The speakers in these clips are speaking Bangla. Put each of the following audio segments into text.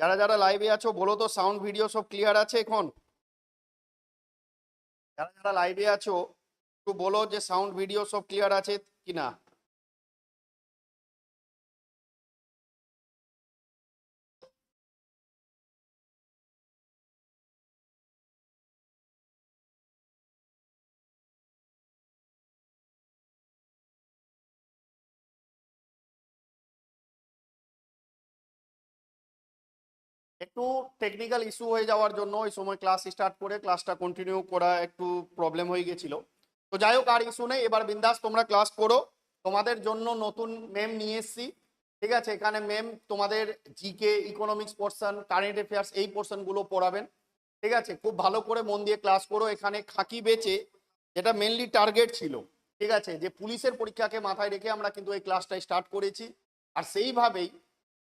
যারা যারা লাইভে আছো বলো তো সাউন্ড ভিডিও সব ক্লিয়ার আছে এখন? যারা যারা লাইভে আছো একটু বলো যে সাউন্ড ভিডিও সব ক্লিয়ার আছে কিনা? একটু টেকনিক্যাল ইস্যু হয়ে যাওয়ার জন্য ওই সময় ক্লাস স্টার্ট করে ক্লাসটা কন্টিনিউ করা একটু প্রবলেম হয়ে গেছিল। তো যাই হোক, আর ইস্যু নেই। এবার বিন্দাস তোমরা ক্লাস করো। তোমাদের জন্য নতুন মেম নিয়ে এসছি। ঠিক আছে? এখানে মেম তোমাদের GK economics portion current affairs এই পোর্শনগুলো পড়াবেন। ঠিক আছে? খুব ভালো করে মন দিয়ে ক্লাস করো। এখানে খাকি বেচে যেটা মেনলি টার্গেট ছিল। ঠিক আছে? যে পুলিশের পরীক্ষাকে মাথায় রেখে আমরা কিন্তু এই ক্লাসটা স্টার্ট করেছি। আর সেইভাবেই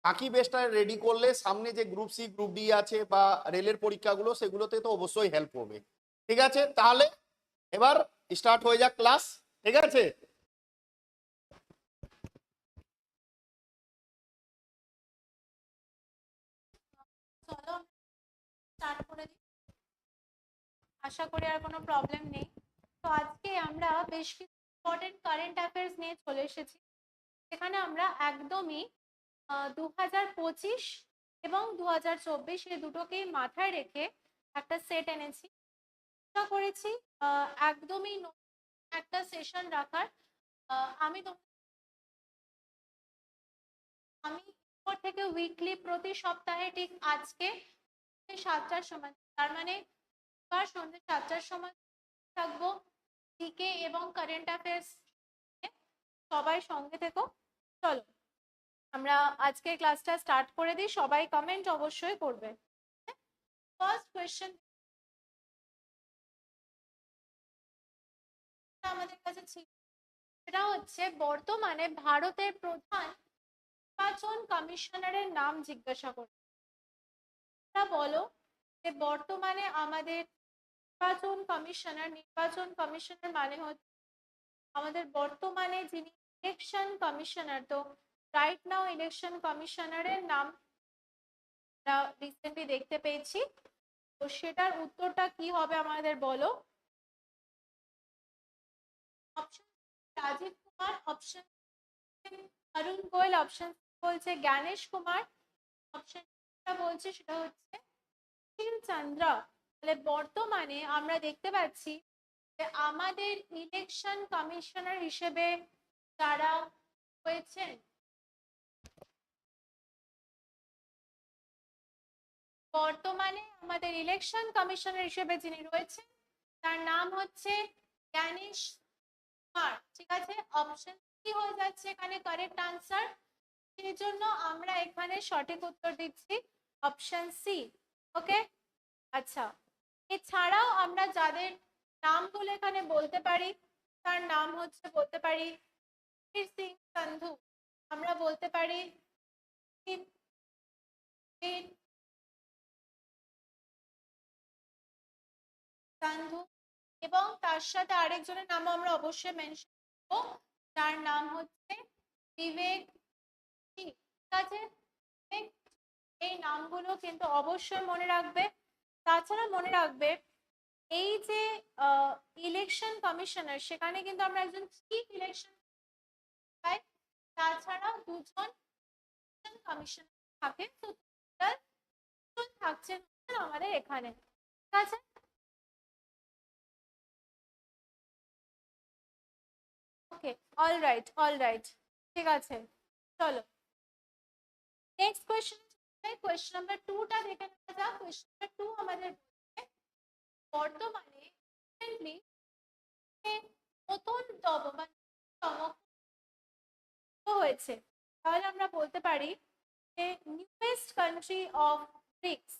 ফাঁকি বেসটা রেডি করলে সামনে যে গ্রুপ সি গ্রুপ ডি আছে বা রেলের পরীক্ষাগুলো, সেগুলোতে তো অবশ্যই হেল্প হবে। ঠিক আছে? তাহলে এবার স্টার্ট হয়ে যাক ক্লাস ঠিক আছে? আশা করি আর কোনো প্রবলেম নেই। তো আজকে আমরা বেশ কিছু ইম্পর্টেন্ট কারেন্ট অ্যাফেয়ার্স নিয়ে চলে এসেছি। সেখানে আমরা একদমই দু হাজার পঁচিশ এবং দু হাজার চব্বিশ এই দুটোকেই মাথায় রেখে একটা সেট এনেছি। চেষ্টা করেছি একদমই একটা সেশন রাখার। আমি আমি এরপর থেকে উইকলি প্রতি সপ্তাহে ঠিক আজকে সাতটার সময়, তার মানে এবার সন্ধ্যে সাতটার সময় থাকব। জিকে এবং কারেন্ট অ্যাফেয়ার্স সবাই সঙ্গে থেকো। চলো। আমরা আজকের ক্লাসটা স্টার্ট করে দিই। সবাই কমেন্ট অবশ্যই করবে। ফার্স্ট কোয়েশ্চেন আমাদের কাছে সেটা হচ্ছে, বর্তমানে ভারতের প্রধান নির্বাচন কমিশনারের নাম জিজ্ঞাসা করে। বলো যে বর্তমানে আমাদের নির্বাচন কমিশনার নির্বাচন কমিশনার মানে হচ্ছে আমাদের বর্তমানে যিনি ইলেকশন কমিশনার, তো রাইট নাও ইলেকশন কমিশনারের নাম রিসেন্টলি দেখতে পেয়েছি। তো সেটার উত্তরটা কি হবে আমাদের বলো? রাজীব কুমার। অপশন অরুণ গোয়েল অপশন বলছে জ্ঞানেশ কুমার। অপশন বলছে সেটা হচ্ছে সুশীল চন্দ্র। তাহলে বর্তমানে আমরা দেখতে পাচ্ছি যে আমাদের ইলেকশন কমিশনার হিসেবে যারা হয়েছেন বর্তমানে আমাদের ইলেকশন কমিশনার হিসেবে যিনি রয়েছেন, তার নাম হচ্ছে জ্ঞানেশ কুমার ঠিক আছে? অপশন কি হয়ে যাচ্ছে এখানে কারেক্ট আনসার সেই জন্য আমরা এখানে সঠিক উত্তর দিচ্ছি অপশন সি ওকে আচ্ছা এছাড়াও আমরা যাদের নামগুলো এখানে বলতে পারি, তার নাম হচ্ছে বলতে পারি বীর সিং সন্ধু। আমরা বলতে পারি বীর এবং তার সাথে আরেকজনের নাম আমরা অবশ্যই মেনশন করব। তার নাম হচ্ছে বিবেক ঠিক আছে? এই নামগুলো কিন্তু অবশ্যই মনে রাখবে। তাছাড়া মনে রাখবে, এই যে ইলেকশন কমিশনার সেখানে কিন্তু আমরা একজন চিফ ইলেকশন তাছাড়া দুজন কমিশনার থাকে তো থাকছেন আমাদের এখানে। ঠিক আছে? Okay all right all right ঠিক আছে, চলো। নেক্সট কোয়েশ্চেন কোয়েশ্চেন নাম্বার টুটা দেখে নেওয়া যাক। কোয়েশ্চেন নাম্বার টু আমাদের বর্তমানে রিসেন্টলি নতুনতম হয়েছে। তাহলে আমরা বলতে পারি যে নিউয়েস্ট কান্ট্রি অফ ব্রিক্স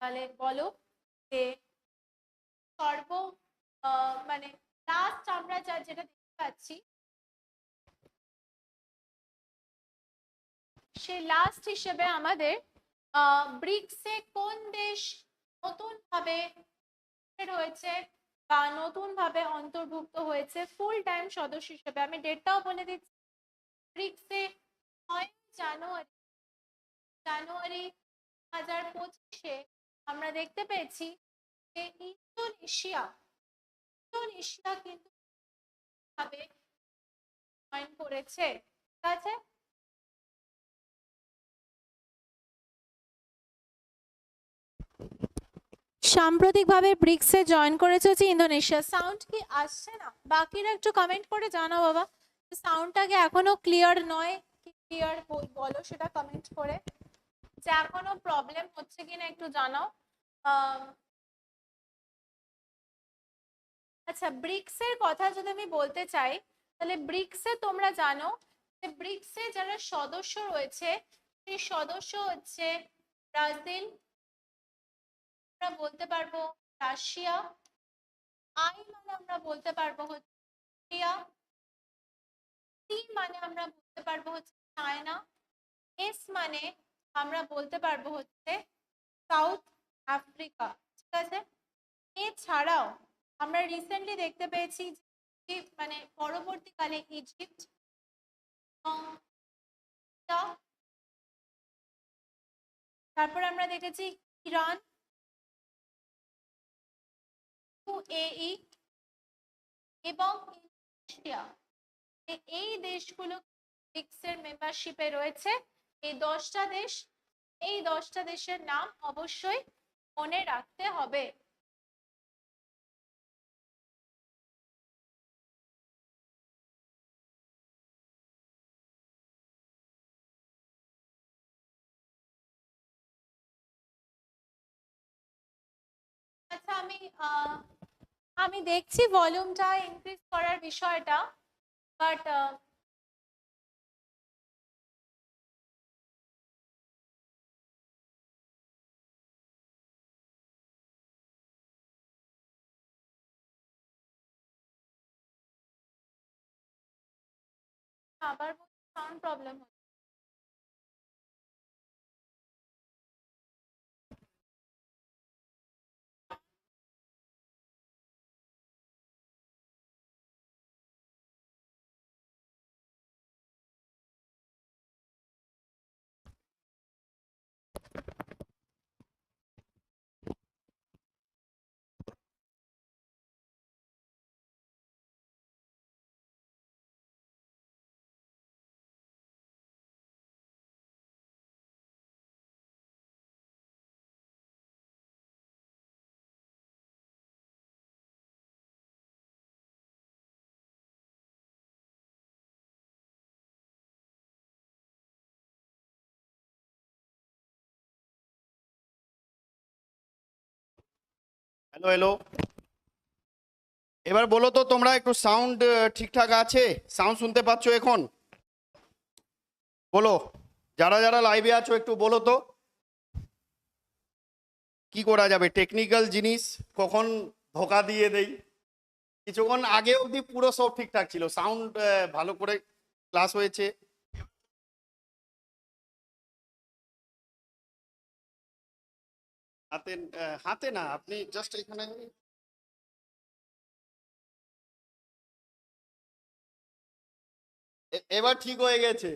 তাহলে বলো যে সর্ব মানে লাস্ট আমরা যা যেটা দেখতে পাচ্ছি, সে লাস্ট হিসেবে আমাদের ব্রিক্সে কোন দেশ নতুন ভাবে রয়েছে বা নতুন ভাবে অন্তর্ভুক্ত হয়েছে ফুল টাইম সদস্য হিসেবে? আমি ডেটটাও বলে দিচ্ছি। ব্রিক্সে ছয় জানুয়ারি জানুয়ারি হাজার পঁচিশে আমরা দেখতে পেয়েছি যে ইন্দোনেশিয়া ইন্দোনেশিয়া কিন্তু ভাবে জয়েন করেছে। ঠিক আছে ব্রিক্সে জয়েন করেছে হচ্ছে ইন্দোনেশিয়া। সাউন্ড কি আসছে না? বাকিরা একটু কমেন্ট করে জানাও বাবা। সাউন্ডটাকে এখনও ক্লিয়ার নয়, কি ক্লিয়ার বলো সেটা কমেন্ট করে। যে এখনও প্রবলেম হচ্ছে কিনা একটু জানাও। আচ্ছা ব্রিক্সের কথা যদি আমি বলতে চাই, তাহলে ব্রিক্সে তোমরা জানো যে ব্রিক্সে যারা সদস্য রয়েছে, সেই সদস্য হচ্ছে ব্রাজিল, আমরা বলতে পারব রাশিয়া, আই মানে আমরা বলতে পারব হচ্ছে রাশিয়া সি মানে আমরা বলতে পারব হচ্ছে চায়না, এস মানে আমরা বলতে পারব হচ্ছে সাউথ আফ্রিকা, ঠিক আছে? এছাড়াও আমরা রিসেন্টলি দেখতে পেয়েছি যে মানে পরবর্তীকালে ইজিপ্ট তারপর আমরা দেখেছি ইরান ইউএই এবং ইন্দোনেশিয়া এই দেশগুলো ব্রিক্সের মেম্বারশিপে রয়েছে। এই দশটা দেশ, এই দশটা দেশের নাম অবশ্যই মনে রাখতে হবে। আমি আমি দেখছি ভলিউমটা ইনক্রিজ করার বিষয়টা বাট আবার সাউন্ড প্রবলেম হচ্ছে। Hello hello. এবার বলো তো, তোমরা একটু সাউন্ড ঠিকঠাক আছে? সাউন্ড শুনতে পাচ্ছ এখন? বলো, যারা যারা লাইভে আছো, একটু বলো তো। কি করা যাবে? টেকনিক্যাল জিনিস কখন ধোকা দিয়ে দেই? কিছুক্ষণ আগে অবধি পুরো সব ঠিকঠাক ছিল। সাউন্ড ভালো করে ক্লাস হয়েছে। হাতে হাতে না, আপনি জাস্ট এখানে এবার ঠিক হয়ে গেছে।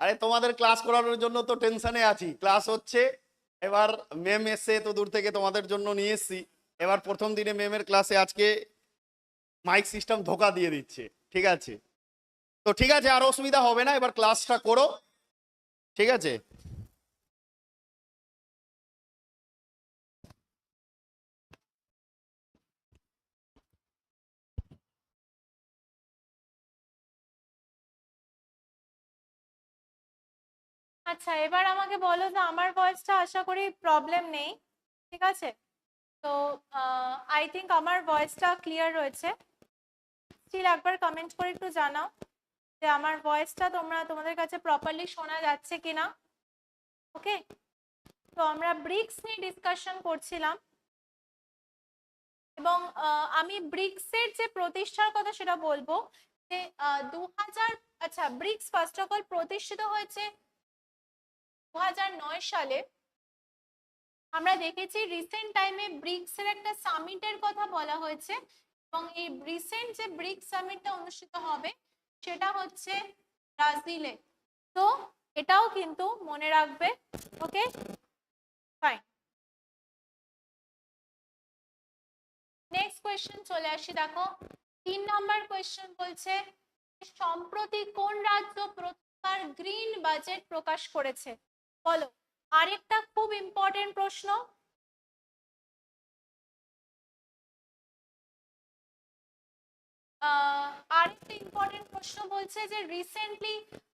আরে তোমাদের ক্লাস করানোর জন্য তো টেনশনে আছি। ক্লাস হচ্ছে, এবার মেম এসে তো দূর থেকে তোমাদের জন্য নিয়ে এসছি। এবার প্রথম দিনে মেমের ক্লাসে আজকে মাইক সিস্টেম ধোকা দিয়ে দিচ্ছে। ঠিক আছে? তো ঠিক আছে, আর অসুবিধা হবে না, এবার ক্লাসটা করো। ঠিক আছে? আচ্ছা এবার আমাকে বলো যে আমার ভয়েসটা আশা করি প্রবলেম নেই, ঠিক আছে? তো আই থিঙ্ক আমার ভয়েসটা ক্লিয়ার রয়েছে। স্টিল একবার কমেন্ট করে একটু জানাও। যে আমার ভয়েসটা তোমরা তোমাদের কাছে প্রপারলি শোনা যাচ্ছে কিনা? ওকে তো আমরা ব্রিক্স নিয়ে ডিসকাশন করছিলাম। এবং আমি ব্রিক্সের যে প্রতিষ্ঠার কথা সেটা বলব যে দু হাজার আচ্ছা ব্রিক্স ফার্স্ট অফ অল প্রতিষ্ঠিত হয়েছে দু সালে। আমরা দেখেছি রিসেন্ট টাইমে ব্রিক্সের একটা সামিটের কথা বলা হয়েছে। এবং এই রিসেন্ট যে ব্রিক্স সামিটটা অনুষ্ঠিত হবে সেটা হচ্ছে ব্রাজিলে তো এটাও কিন্তু মনে রাখবে। ওকে ফাইন নেক্সট কোয়েশ্চেন চলে আসি। দেখো, তিন নম্বর কোয়েশ্চেন বলছে, সম্প্রতি কোন রাজ্য প্রথমবার গ্রিন বাজেট প্রকাশ করেছে? বলো। আরেকটা খুব ইম্পর্টেন্ট প্রশ্ন আরেকটা ইম্পর্টেন্ট প্রশ্ন বলছে যে রিসেন্টলি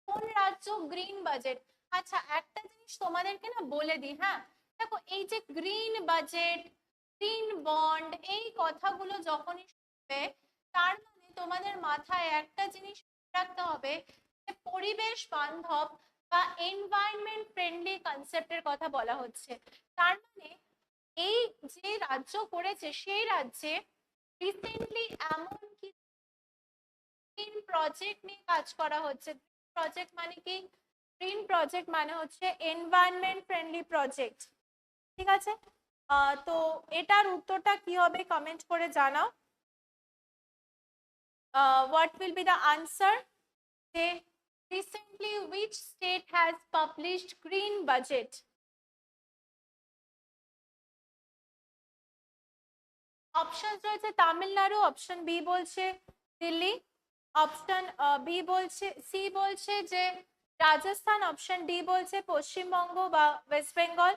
কোন রাজ্য গ্রিন বাজেট আচ্ছা একটা জিনিস তোমাদেরকে না বলে দিই হ্যাঁ? দেখো, এই যে গ্রিন বাজেট গ্রিন বন্ড এই কথাগুলো যখনই শুনবে, তার মানে তোমাদের মাথায় একটা জিনিস রাখতে হবে যে পরিবেশ বান্ধব বা এনভায়রনমেন্ট ফ্রেন্ডলি কনসেপ্টের কথা বলা হচ্ছে। তার মানে এই যে রাজ্য করেছে, সেই রাজ্যে রিসেন্টলি এমন গ্রিন প্রজেক্ট নিয়ে কাজ করা হচ্ছে। প্রজেক্ট মানে কি? গ্রিন প্রজেক্ট মানে হচ্ছে এনভায়রনমেন্ট ফ্রেন্ডলি প্রজেক্ট ঠিক আছে? তো এটার উত্তরটা কি হবে কমেন্ট করে জানাও। What will be the answer যে recently which state has published green budget? Option রয়েছে তামিলনাড়ু অপশন বি বলছে দিল্লি। অপশন বি বলছে সি বলছে যে রাজস্থান অপশন ডি বলছে পশ্চিমবঙ্গ বা West Bengal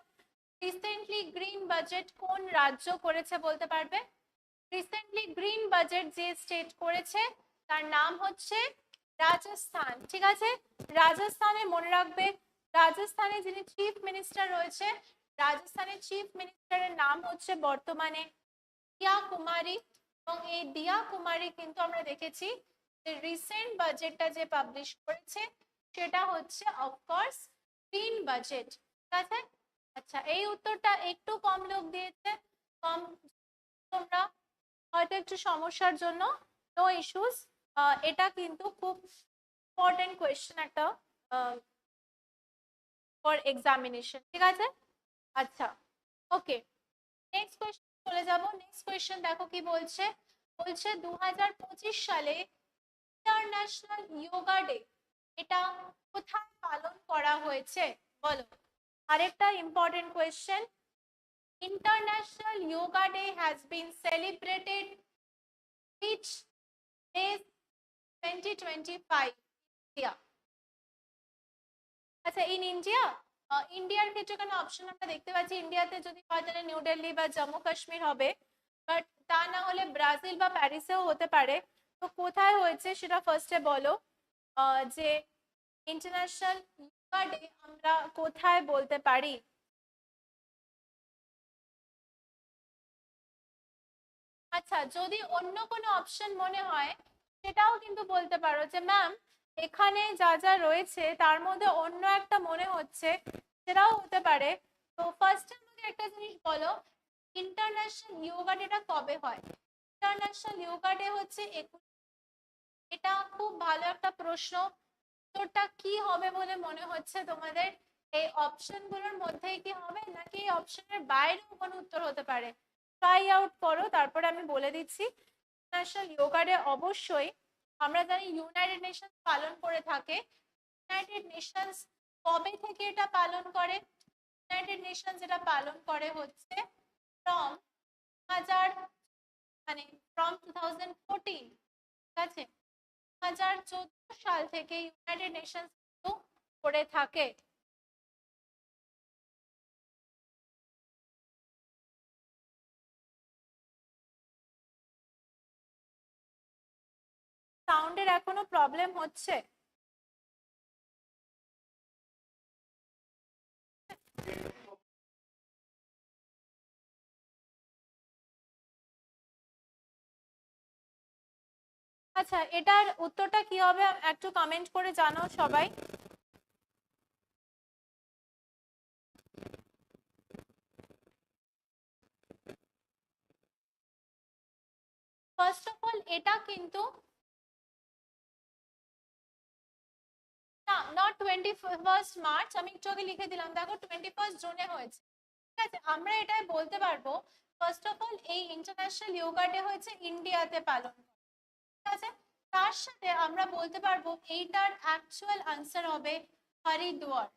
recently green budget কোন রাজ্য করেছে বলতে পারবে? রিসেন্টলি গ্রিন বাজেট যে স্টেট করেছে, তার নাম হচ্ছে রাজস্থান। ঠিক আছে? রাজস্থানে মনে রাখবে, রাজস্থানে যিনি চিফ মিনিস্টার রয়েছে, রাজস্থানের চিফ মিনিস্টারের নাম হচ্ছে বর্তমানে দিয়া কুমারী। এবং এই দিয়া কুমারী কিন্তু আমরা দেখেছি রিসেন্ট বাজেটটা যে পাবলিশ করেছে, সেটা হচ্ছে অফকোর্স গ্রিন বাজেট ঠিক আছে আচ্ছা এই উত্তরটা একটু কম লোক দিয়েছে, কম তোমরা হয়তো একটু সমস্যার জন্য। নো ইস্যুস এটা কিন্তু খুব ইম্পর্টেন্ট কোয়েশ্চেন একটা ফর এক্সামিনেশন ঠিক আছে? আচ্ছা ওকে নেক্সট কোয়েশ্চেন চলে যাব। নেক্সট কোয়েশ্চেন দেখো কি বলছে? বলছে দু হাজার পঁচিশ সালে ইন্টারন্যাশনাল যোগা ডে এটা কোথায় পালন করা হয়েছে? বলো। আরেকটা important question international yoga day has been celebrated which is 2025 India? আচ্ছা ইন ইন্ডিয়া ইন্ডিয়ার ক্ষেত্রে কেন অপশন আমরা দেখতে পাচ্ছি। ইন্ডিয়াতে যদি হয়, তাহলে নিউ দিল্লি বা জম্মু কাশ্মীর হবে। বাট তা না হলে ব্রাজিল বা প্যারিসেও হতে পারে। তো কোথায় হয়েছে সেটা ফার্স্টে বলো। যে ইন্টারন্যাশনাল যোগা ডে আমরা কোথায় বলতে পারি? আচ্ছা যদি অন্য কোনো অপশন মনে হয়, সেটাও কিন্তু বলতে পারো যে ম্যাম এখানে যা যা রয়েছে, তার মধ্যে অন্য একটা মনে হচ্ছে, সেটাও হতে পারে। তো ফার্স্ট আমাকে একটা জিনিস বলো ইন্টারন্যাশনাল যোগা ডেটা কবে হয়? ইন্টারন্যাশনাল ইয়োগা ডে হচ্ছে একুশ এটা খুব ভালো একটা প্রশ্ন। উত্তরটা কি হবে বলে মনে হচ্ছে তোমাদের? এই অপশনগুলোর মধ্যেই কি হবে, নাকি এই অপশনের বাইরেও কোনো উত্তর হতে পারে? ট্রাই আউট করো, তারপরে আমি বলে দিচ্ছি। ইন্টারন্যাশনাল যোগা ডে অবশ্যই আমরা জানি ইউনাইটেড নেশনস পালন করে থাকে। ইউনাইটেড নেশনস কবে থেকে এটা পালন করে? ইউনাইটেড নেশনস এটা পালন করে হচ্ছে ফ্রম হাজার মানে ফ্রম টু থাউজেন্ড ফোরটিন ঠিক আছে? হাজার চোদ্দ সাল থেকে ইউনাইটেড নেশনস করে থাকে। সাউন্ডের এখনও প্রবলেম হচ্ছে। আচ্ছা এটার উত্তরটা কি হবে? একটু কমেন্ট করে জানাও সবাই। ফার্স্ট অফ অল এটা কিন্তু না টোয়েন্টি মার্চ আমি লিখে দিলাম। দেখো টোয়েন্টি হয়েছে। ঠিক আছে, আমরা এটাই বলতে পারব। ফার্স্ট অফ অল এই ইন্টারন্যাশনাল ইয়োগা ডে হয়েছে ইন্ডিয়াতে পালন আছে, তার সাথে আমরা বলতে পারব এইটার অ্যাকচুয়াল আনসার হবে হরিদ্বার।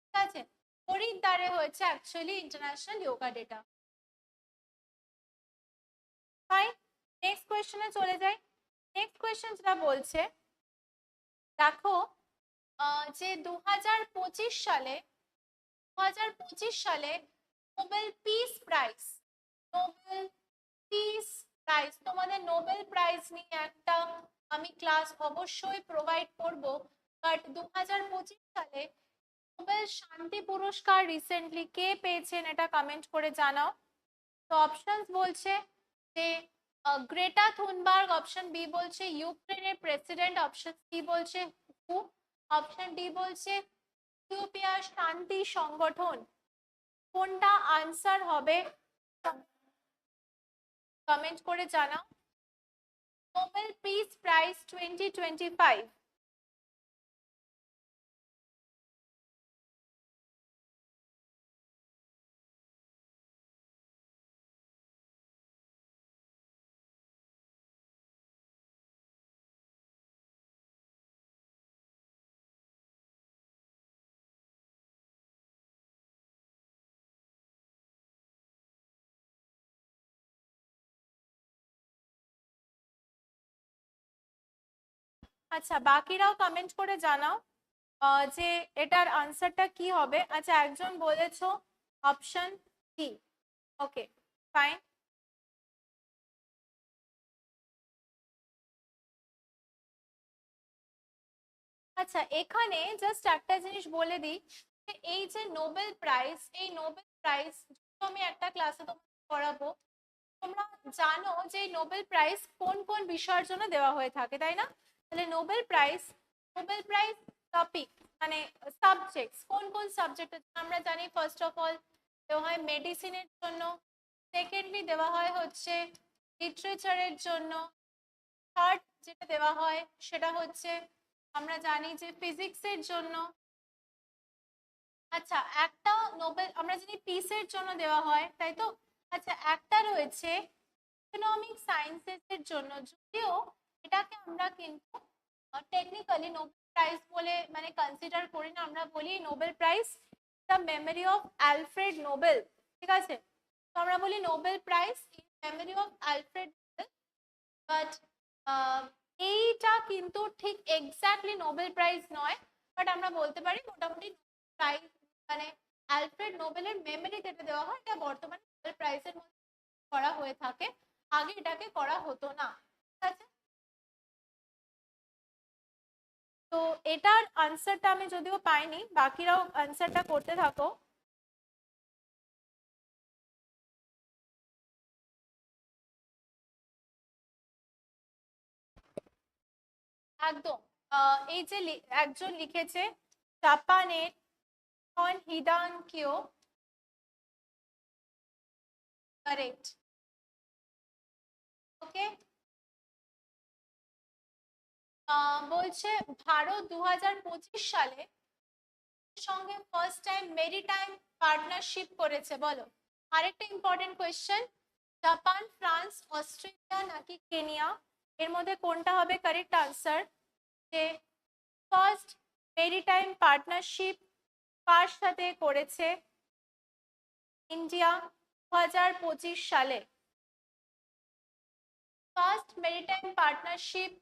ঠিক আছে? হরিদ্বারে হয়েছে অ্যাকচুয়ালি ইন্টারন্যাশনাল ইয়োগা ডেটা নেক্সট চলে যাই। নেক্সট যেটা বলছে, দেখো যে দু হাজার পঁচিশ সালে দু হাজার পঁচিশ সালে Nobel peace prize Nobel peace prize তোমাদের নোবেল প্রাইজ নিয়ে একটা আমি ক্লাস অবশ্যই প্রোভাইড করব বাট দু সালে নোবেল শান্তি পুরস্কার রিসেন্টলি কে পেয়েছেন এটা কমেন্ট করে জানাও। তো অপশনস বলছে যে গ্রেটা থুনবার্গ অপশন বি বলছে ইউক্রেনের প্রেসিডেন্ট অপশন সি বলছে হু অপশন ডি বলছে ইথিওপিয়া শান্তি সংগঠন। কোনটা আনসার হবে? কমেন্ট করে জানাও Nobel peace prize twenty twenty five আচ্ছা বাকিরাও কমেন্ট করে জানাও যে এটার আনসারটা কি হবে। আচ্ছা একজন বলেছ অপশন সি ওকে ফাইন আচ্ছা এখানে জাস্ট একটা জিনিস বলে দিই, যে এই যে নোবেল প্রাইজ এই নোবেল প্রাইজ আমি একটা ক্লাসে তোমাকে পড়াবো, তোমরা জানো যে নোবেল প্রাইজ কোন কোন বিষয়ের জন্য দেওয়া হয়ে থাকে, তাই না? তাহলে Nobel prize Nobel prize topic মানে সাবজেক্টস কোন কোন সাবজেক্ট আমরা জানি ফার্স্ট অফ অল দেওয়া হয় মেডিসিনের জন্য সেকেন্ডলি দেওয়া হয় হচ্ছে লিটারেচারের জন্য থার্ড যেটা দেওয়া হয় সেটা হচ্ছে আমরা জানি যে ফিজিক্সের জন্য। আচ্ছা একটা নোবেল, আমরা জানি পিসের জন্য দেওয়া হয়, তাই তো? আচ্ছা একটা রয়েছে ইকোনমিক সায়েন্সেসের জন্য, যদিও এটাকে আমরা কিন্তু টেকনিক্যালি নোবেল প্রাইজ বলে মানে কনসিডার করি না, আমরা বলি Nobel prize the memory of Alfred Nobel ঠিক আছে? তো আমরা বলি Nobel prize memory of Alfred Nobel but এইটা কিন্তু ঠিক এক্স্যাক্টলি নোবেল প্রাইজ নয় বাট আমরা বলতে পারি মোটামুটি প্রাইজ মানে অ্যালফ্রেড নোবেলের মেমোরিতে এটা দেওয়া হয় এটা বর্তমানে নোবেল প্রাইজের মধ্যে করা হয়ে থাকে। আগে এটাকে করা হতো না, ঠিক আছে? তো এটার আনসারটা আমি যদিও পাইনি, বাকিরাও আনসারটা করতে থাকো। একদম এই যে একজন লিখেছে, জাপানের হন হিদানকিও কারেক্ট? ওকে? বলছে ভারত দু হাজার পঁচিশ সালে সঙ্গে ফার্স্ট টাইম মেরিটাইম পার্টনারশিপ করেছে, বলো। আরেকটা important question Japan, France, Australia নাকি কেনিয়া? এর মধ্যে কোনটা হবে কারেক্ট আনসার যে ফার্স্ট মেরিটাইম পার্টনারশিপ কার সাথে করেছে? ইন্ডিয়া দু হাজার পঁচিশ সালে। First maritime partnership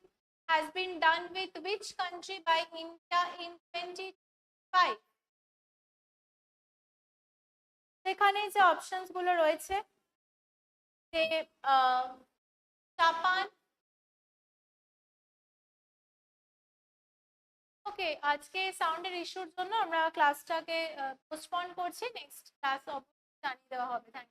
has been done with which country by India in 25? সেখানে যে অপশনসগুলো রয়েছে, যে জাপান। ওকে আজকে সাউন্ডের ইস্যুর জন্য আমরা ক্লাসটাকে পোস্টপন করছি। নেক্সট ক্লাস জানিয়ে দেওয়া হবে। থ্যাংক